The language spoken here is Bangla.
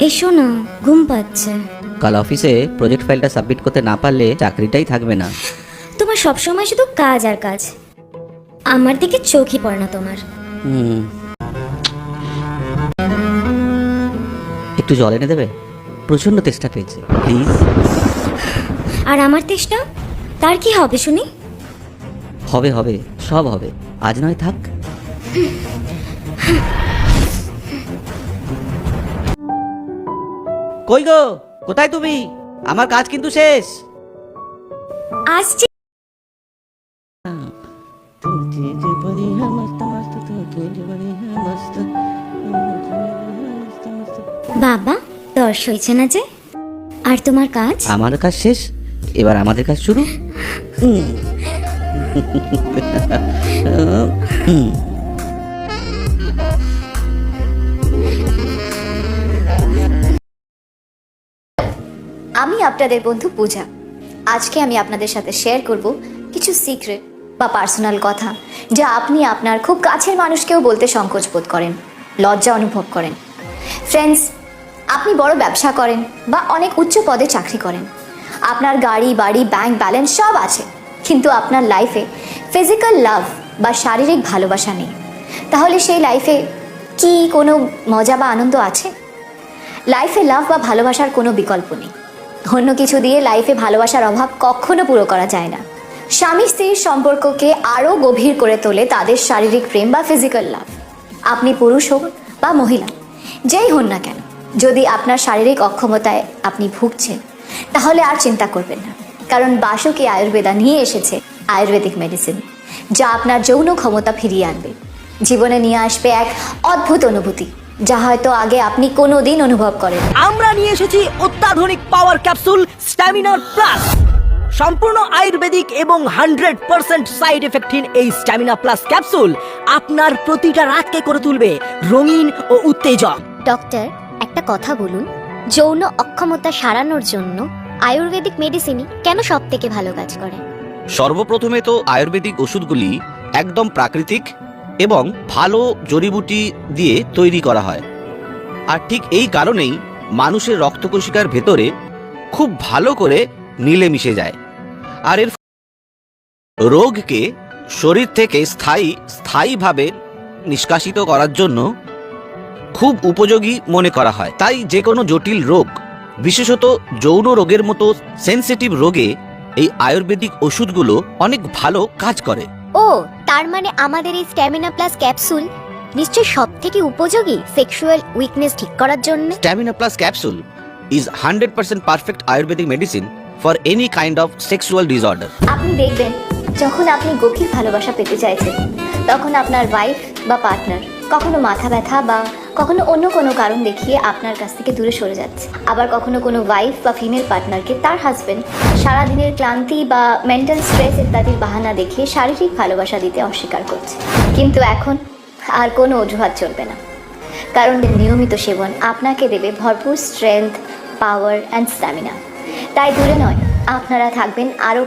এসো না ঘুম পাচ্ছে। কাল অফিসে প্রজেক্ট ফাইলটা সাবমিট করতে না পারলে চাকরিটাই থাকবে না। তোমার সবসময় শুধু কাজ আর কাজ। আমার দিকে চোখই পড়ে না তোমার। হুম। একটু জল এনে দেবে? প্রচণ্ড তেষ্টা পেয়েছে। প্লিজ আর আমার তেষ্টা? তার কি হবে শুনি? হবে হবে সব হবে। আজ নয় থাক। কই গো? কোথায় তুমি? আমার কাজ কিন্তু শেষ। আসছি। বাবা দর্শ হয়েছে না যে? আর তোমার কাজ? আমার কাজ শেষ? এবার আমাদের কাজ শুরু? আমি আপনাদের বন্ধু পূজা। আজকে আমি আপনাদের সাথে শেয়ার করব কিছু সিক্রেট বা পার্সোনাল কথা, যা আপনি আপনার খুব কাছের মানুষকেও বলতে সংকোচ বোধ করেন, লজ্জা অনুভব করেন। ফ্রেন্ডস আপনি বড় ব্যবসা করেন বা অনেক উচ্চ পদে চাকরি করেন। আপনার গাড়ি, বাড়ি ব্যাংক ব্যালেন্স সব আছে, কিন্তু আপনার লাইফে ফিজিক্যাল লাভ বা শারীরিক ভালোবাসা নেই। তাহলে সেই লাইফে কি কোনো মজা বা আনন্দ আছে? লাইফে লাভ বা ভালোবাসার কোনো বিকল্প নেই। অন্য কিছু দিয়ে লাইফে ভালোবাসার অভাব কখনো পুরো করা যায় না। স্বামী স্ত্রীর সম্পর্ককে আরও গভীর করে তোলে তাদের শারীরিক প্রেম বা ফিজিক্যাল লাভ আপনি পুরুষ হোক বা মহিলা, যেই হন না কেন, যদি আপনার শারীরিক অক্ষমতায় আপনি ভুগছেন, তাহলে আর চিন্তা করবেন না। কারণ বাসুকি আয়ুর্বেদা নিয়ে এসেছে আয়ুর্বেদিক মেডিসিন যা আপনার যৌন ক্ষমতা ফিরিয়ে আনবে। জীবনে নিয়ে আসবে এক অদ্ভুত অনুভূতি, যা হয়তো আগে আপনি কোনো দিন অনুভব করেন আমরা নিয়ে এসেছি অত্যাধুনিক পাওয়ার ক্যাপসুল স্ট্যামিনার প্লাস সম্পূর্ণ আয়ুর্বেদিক এবং হান্ড্রেড পার্সেন্ট সাইড এফেক্টহীন এই স্ট্যামিনা প্লাস ক্যাপসুল আপনার প্রতিটা রাতকে করে তুলবে রঙিন ও উত্তেজক। ডক্টর একটা কথা বলুন। যৌন অক্ষমতা সারানোর জন্য আয়ুর্বেদিক মেডিসিনই কেন সব থেকে ভালো কাজ করে? সর্বপ্রথমে তো আয়ুর্বেদিক ওষুধগুলি একদম প্রাকৃতিক এবং ভালো জড়িবুটি দিয়ে তৈরি করা হয়। আর ঠিক এই কারণেই মানুষের রক্তকোষিকার ভেতরে খুব ভালো করে মিলে মিশে যায়। আর এর রোগকে শরীর থেকে স্থায়ী, স্থায়ীভাবে নিষ্কাশিত করার জন্য খুব উপযোগী মনে করা হয়। তাই যে কোনো জটিল রোগ, বিশেষত যৌন রোগের মতো সেনসিটিভ রোগে এই আয়ুর্বেদিক ওষুধগুলো অনেক ভালো কাজ করে। ও, তার মানে আমাদের এই স্ট্যামিনা প্লাস ক্যাপসুল নিশ্চয় সব থেকে উপযোগী সেক্সুয়াল উইকনেস ঠিক করার জন্য? Stamina plus capsule is hundred percent perfect ayurvedic medicine for any kind of sexual disorder আপনি দেখবেন যখন আপনি গভীর ভালোবাসা পেতে চাইছেন তখন আপনার ওয়াইফ বা পার্টনার কখনো মাথা ব্যথা বা কখনো অন্য কোনো কারণ দেখিয়ে আপনার কাছ থেকে দূরে সরে যাচ্ছে। আবার কখনো কোনো ওয়াইফ বা ফিমেল পার্টনারকে তার হাজবেন্ড সারাদিনের ক্লান্তি বা মেন্টাল স্ট্রেস ইত্যাদির বাহানা দেখিয়ে শারীরিক ভালোবাসা দিতে অস্বীকার করছে। কিন্তু এখন আর কোনো অজুহাত চলবে না। কারণ নিয়মিত সেবন আপনাকে দেবে ভরপুর স্ট্রেংথ পাওয়ার অ্যান্ড স্ট্যামিনা তাই দূরে নয়, আপনারা থাকবেন আরও